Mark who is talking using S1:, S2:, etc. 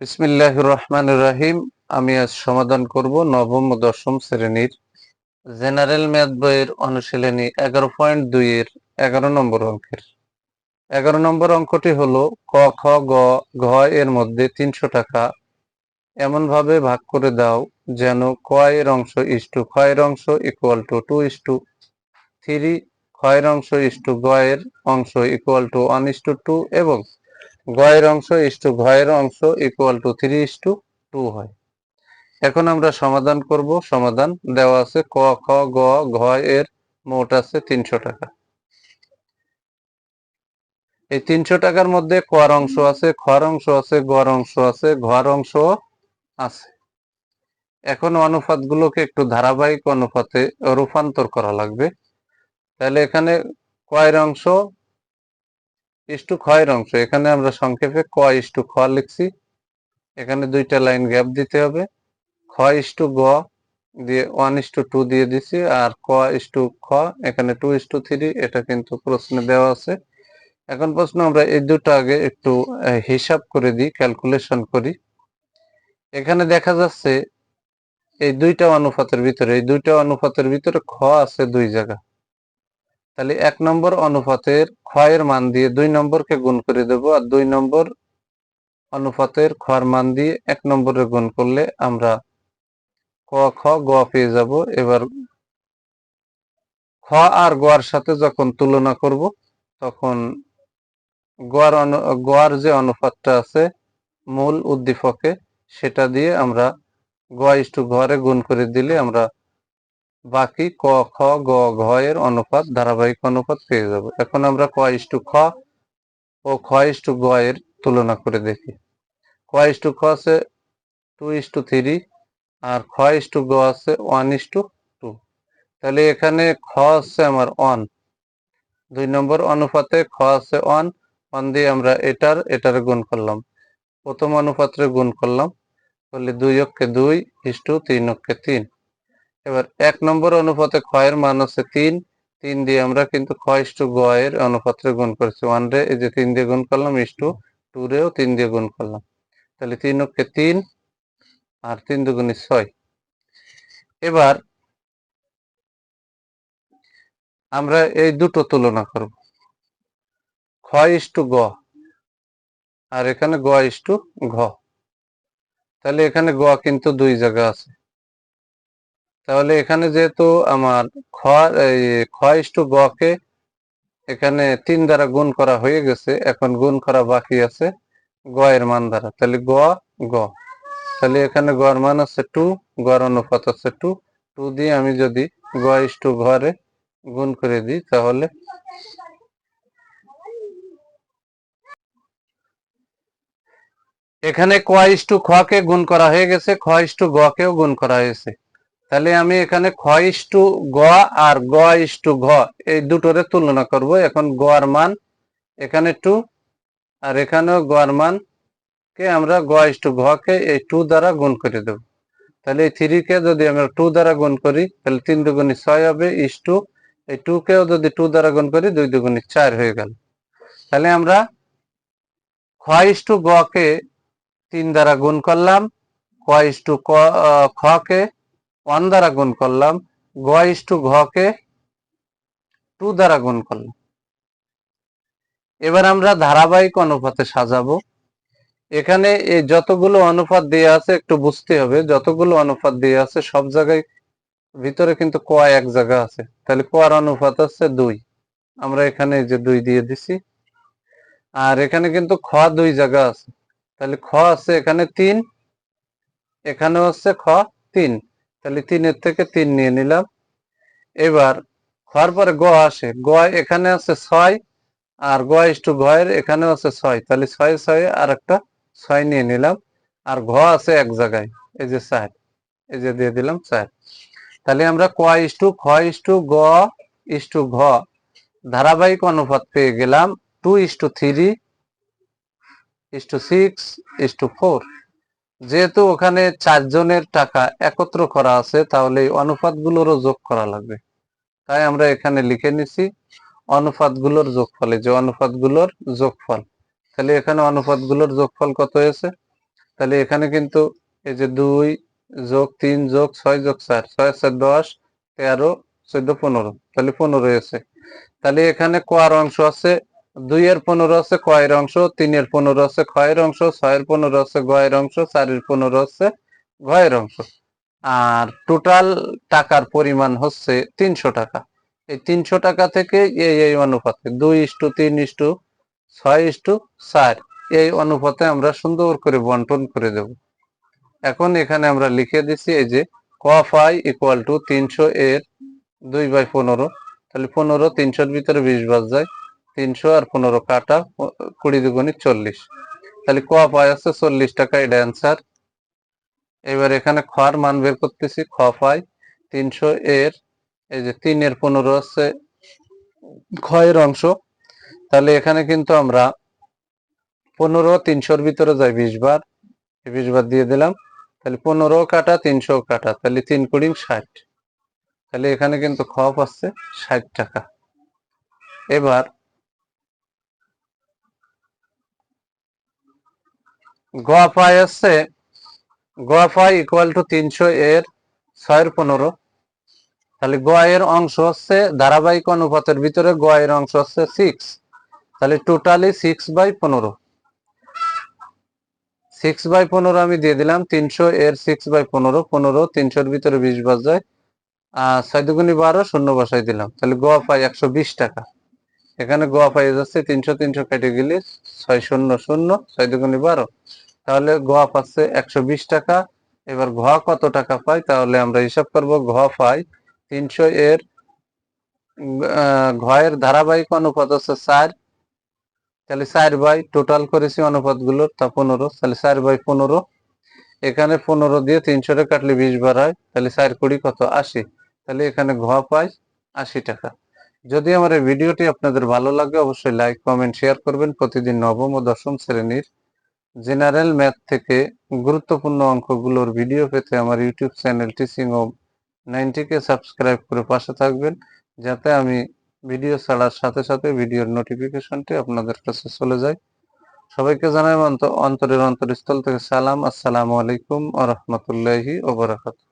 S1: বিসমিল্লাহ রহমান রাহিম আমি আজ সমাধান করব নবম ও দশম শ্রেণির জেনারেল ম্যাথ বইয়ের অনুশীলনী এগারো পয়েন্ট দুই এর এগারো নম্বর অঙ্কের। এগারো নম্বর অঙ্কটি হলো ক, খ, গ, ঘ এর মধ্যে তিনশো টাকা এমন ভাবে ভাগ করে দাও যেন ক এর অংশ ইস টু খ এর অংশ equal to two is to three, খ এর অংশ ইস টু গ এর অংশ equal to one is to two এবং গয়ের অংশ ইস টু ঘয়ের অংশ equal to three is to two হয়। এখন আমরা সমাধান করব, সমাধান দেওয়া আছে ক, খ, গ, ঘ এর মোট আছে তিনশো টাকা। এই তিনশো টাকার মধ্যে কর অংশ আছে, খর অংশ আছে গর অংশ আছে, ঘর অংশ আছে। এখন অনুপাত গুলোকে একটু ধারাবাহিক অনুপাতে রূপান্তর করা লাগবে। তাহলে এখানে কয়ের অংশ ইস্টু ক্ষয়ের অংশ। এখানে আমরা সংক্ষেপে ক ইস্টু খ লিখছি। এখানে দুইটা লাইন গ্যাপ দিতে হবে। খ ইস্টু গ দিয়ে ওয়ান ইস্টু টু দিয়ে দিছি আর ক ইস্টু খ, এখানে টু ইস্টু থ্রি এটা কিন্তু প্রশ্নে দেওয়া আছে। এখন প্রশ্ন, আমরা এই দুটো আগে একটু হিসাব করে দিই ক্যালকুলেশন করি। এখানে দেখা যাচ্ছে, এই দুইটা অনুপাতের ভিতরে, এই দুইটা অনুপাতের ভিতরে খ আছে দুই জায়গা তাহলে এক নম্বর অনুপাতের ক্ষয়ের মান দিয়ে দুই নম্বরকে গুণ করে দেব, আর দুই নম্বর অনুপাতের খর মান দিয়ে এক নম্বরে গুণ করলে আমরা ক, খ, গ পেয়ে যাব। এবার খ আর গোয়ার সাথে যখন তুলনা করব, তখন গোয়ার অনু- গড় যে অনুপাতটা আছে মূল উদ্দীপকে, সেটা দিয়ে আমরা গ ইস্টু ঘরে গুণ করে দিলে আমরা বাকি ক, খ, গ, ঘ এর অনুপাত, ধারাবাহিক অনুপাত পেয়ে যাব। এখন আমরা ক ইস্টু খ ও খ ইস্টু গ এর তুলনা করে দেখি। ক ইস্টু খ আছে টু ইস্টু থ্রি আর খ ইস্টু গ আছে ওয়ান ইস্টু টু টু। তাহলে এখানে খ আছে আমার ওয়ান। দুই নম্বর অনুপাতে খ আছে ওয়ান ওয়ান দিয়ে আমরা এটার এটার গুণ করলাম। প্রথম অনুপাত্রে গুণ করলাম। করলে দুই অক্ষে দুই ইস্টু তিন অক্ষে তিন। এবার এক নম্বর অনুপাতে ক্ষয়ের মান হচ্ছে তিন। তিন দিয়ে আমরা কিন্তু খ ইস্টু গ এর অনুপাত্রে গুণ করেছি। ওয়ান রে, এই যে তিন দিয়ে গুণ করলাম ইস্টু টু রেও তিন দিয়ে গুণ করলাম। তাহলে তিন অক্ষে তিন আর তিন দুগুণে ছয়। এবার আমরা এই দুটো তুলনা করব। খ ইস্টু গ আর এখানে গ ইস্টু ঘ। তাহলে এখানে গ কিন্তু দুই জায়গা আছে। তাহলে এখানে যেহেতু আমার খ, এই খ ইস্টু গ এখানে তিন দ্বারা গুণ করা হয়ে গেছে, এখন গুণ করা বাকি আছে গ এর মান দ্বারা। তাহলে গ গ। তাহলে এখানে গড় মান আছে টু গড় অনুপাত আছে টু টু দিয়ে আমি যদি গ ইস্টু ঘরে গুণ করে দিই, তাহলে এখানে ক ইস্টু খ কে গুণ করা হয়ে গেছে, খ ইস্টু গ কেও গুণ করা হয়েছে। তাহলে আমি এখানে খ ইস টু গ আর গ ইস টু ঘ, এই দুটোরে তুলনা করব। এখন গ এর মান, এখানে টু, আর এখানেও গ এর মান কে আমরা গ ইস্টু ঘ কে এই টু দ্বারা গুণ করে দেব। তাহলে এই থ্রি কে যদি আমরা টু দ্বারা গুণ করি, তাহলে তিন দুগুণি ছয় হবে ইস টু। এই টু কেও যদি টু দ্বারা গুণ করি, দুই দুগুণি চার হয়ে গেল। তাহলে আমরা খ ইস টু গ কে তিন দ্বারা গুণ করলাম। ক ইস টু খ কে ওয়ান দ্বারা গুণ করলাম গ ইস টু ঘ কে টু দ্বারা গুণ করলাম। এবার আমরা ধারাবাহিক অনুপাতে সাজাবো। এখানে এই যতগুলো অনুপাত দিয়ে আছে একটু বুঝতে হবে, যতগুলো অনুপাত দিয়ে আছে সব জায়গায় ভিতরে কিন্তু ক এক জায়গা আছে। তাহলে ক আর অনুপাত আছে দুই। আমরা এখানে যে দুই দিয়ে দিছি। আর এখানে কিন্তু খ দুই জায়গা আছে। তাহলে খ আছে এখানে তিন এখানে হচ্ছে খ তিন। তাহলে তিনের থেকে তিন নিয়ে নিলাম। এবার খর পরে গ আসে। গ এখানে আছে ছয়, আর গ টু ঘয়ের এখানে আছে ছয়। তাহলে ছয় ছয় আর একটা ছয় নিয়ে নিলাম। আর ঘ আছে এক জায়গায়, এই যে চার, এই যে দিয়ে দিলাম চার। তাহলে আমরা ক টু খ টু গ টু ঘ। ধারাবাহিক অনুপাত পেয়ে গেলাম two is to three is to six is to four যেহেতু ওখানে চারজনের টাকা একত্র করা আছে, তাহলে এই অনুপাতগুলোরও যোগ করা লাগবে। তাই আমরা এখানে লিখে নিছি, অনুপাতগুলোর যোগফল যে অনুপাতগুলোর যোগফল। তাহলে এখানে অনুপাতগুলোর যোগফল কত হয়েছে? তাহলে এখানে কিন্তু এই যে দুই যোগ তিন যোগ ছয় যোগ চার, ছয় চার দশ, তেরো, চোদ্দ, পনেরো। তাহলে পনেরো আছে তাহলে এখানে কোয়ার অংশ আছে দুইয়ের পনেরো আছে, কয়ের অংশ, তিনের পনেরো আছে ক্ষয়ের অংশ, ছয়ের পনেরো আছে, গয়ের অংশ, চারের পনেরো আছে, গয়ের অংশ। আর টোটাল টাকার পরিমাণ হচ্ছে তিনশো টাকা। এই তিনশো টাকা থেকে এই এই অনুপাতে দুই ইস্টু তিন ইস্টু ছয় ইস্টু চার, এই অনুপাতে আমরা সুন্দর করে বন্টন করে দেব। এখন এখানে আমরা লিখে দিছি এই যে কফ আই ইকুয়াল টু তিনশো এর দুই বাই পনেরো, তাহলে পনেরো তিনশোর ভিতরে বিশ বাজ যায় তিনশো আর পনেরো কাটা কুড়ি দুগুণি চল্লিশ। তাহলে ক পায় আছে চল্লিশ টাকা এটা অ্যান্সার এবার এখানে খর মান বের করতেছি, খ পাই। তিনশো এর, এই যে তিনের পনেরো আছে, ক্ষয়ের অংশ। তাহলে এখানে কিন্তু আমরা পনেরো তিনশোর ভিতরে যাই, বিশ বার। বিশ বার দিয়ে দিলাম। তাহলে পনেরো কাটা, তিনশো কাটা। তাহলে তিন কুড়ি ষাট। তাহলে এখানে কিন্তু খ পাচ্ছে ষাট টাকা। এবার আছে। গোয়া পাই ইকুয়াল টু তিনশো এর ছয়ের পনেরো। তাহলে গোয়ের অংশ হচ্ছে ধারাবাহিক অনুপাতের ভিতরে গোয়ের অংশ হচ্ছে সিক্স তাহলে টোটালি সিক্স বাই পনেরো। সিক্স বাই পনেরো আমি দিয়ে দিলাম, তিনশো এর সিক্স বাই পনেরো পনেরো তিনশোর ভিতরে বিশ বাজায় আহ, ছয় দুগুনি বারো শূন্য বসাই দিলাম। তাহলে গোয়া পাই একশো বিশ টাকা। এখানে গোয়া পাই যাচ্ছে তিনশো তিনশো কেটে গেলে ছয় শূন্য শূন্য, ছয় দুগুনি বারো। তাহলে গোয়া পাচ্ছে একশো বিশ টাকা। এবার ঘোয়া কত টাকা পাই তাহলে আমরা হিসাব করব ঘোয়া পাই তিনশো এর ঘয়ের ধারাবাহিক অনুপাত হচ্ছে চার। তাহলে চার বাই টোটাল করেছি অনুপাতগুলোর তা পনেরো। তাহলে চার বাই পনেরো। এখানে পনেরো দিয়ে তিনশোটা কাটলে বিশ বার হয়। তাহলে চার কুড়ি কত? আশি। তাহলে এখানে ঘোয়া পাই আশি টাকা। যদি আমার এই ভিডিওটি আপনাদের ভালো লাগে, অবশ্যই লাইক কমেন্ট শেয়ার করবেন। প্রতিদিন নবম ও দশম শ্রেণির জেনারেল ম্যাথ থেকে গুরুত্বপূর্ণ অঙ্কগুলোর ভিডিও পেতে আমার ইউটিউব চ্যানেল টিচিং ও নাইনটিকে সাবস্ক্রাইব করে পাশে থাকবেন, যাতে আমি ভিডিও ছাড়ার সাথে সাথে ভিডিওর নোটিফিকেশনটি আপনাদের কাছে চলে যায়। সবাইকে জানাই অন্ত- অন্তরের অন্তরস্থল থেকে সালাম। আসসালামু আলাইকুম আ রহমতুল্লাহি ওবরাকাতুহ